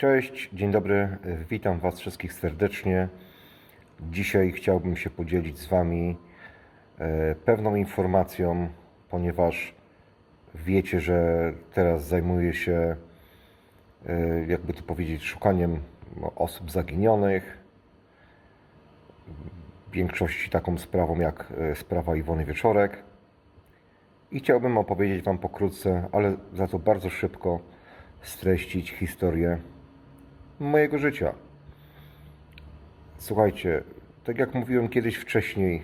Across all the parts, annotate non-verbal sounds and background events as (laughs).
Cześć, dzień dobry, witam Was wszystkich serdecznie. Dzisiaj chciałbym się podzielić z Wami e, pewną informacją, ponieważ wiecie, że teraz zajmuję się, e, jakby to powiedzieć, szukaniem osób zaginionych. W większości taką sprawą jak e, sprawa Iwony Wieczorek. I chciałbym opowiedzieć Wam pokrótce, ale za to bardzo szybko streścić historię mojego życia. Słuchajcie, tak jak mówiłem kiedyś wcześniej e,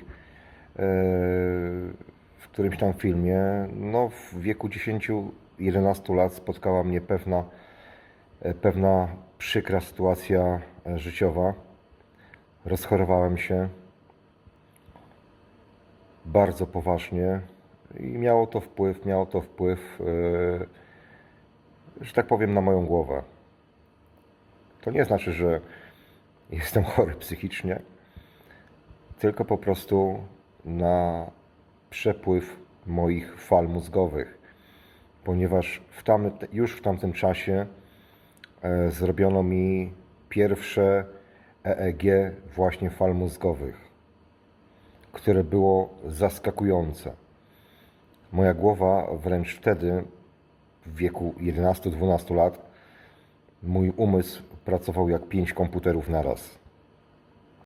w którymś tam filmie, no w wieku 10-11 lat spotkała mnie pewna, e, pewna przykra sytuacja e, życiowa. Rozchorowałem się bardzo poważnie i miało to wpływ, miało to wpływ, że tak powiem, na moją głowę. To nie znaczy, że jestem (laughs) chory psychicznie, tylko po prostu na przepływ moich fal mózgowych, ponieważ w tam, już w tamtym czasie e, zrobiono mi pierwsze EEG właśnie fal mózgowych, które było zaskakujące. Moja głowa wręcz wtedy, w wieku 11-12 lat, mój umysł pracował jak pięć komputerów naraz.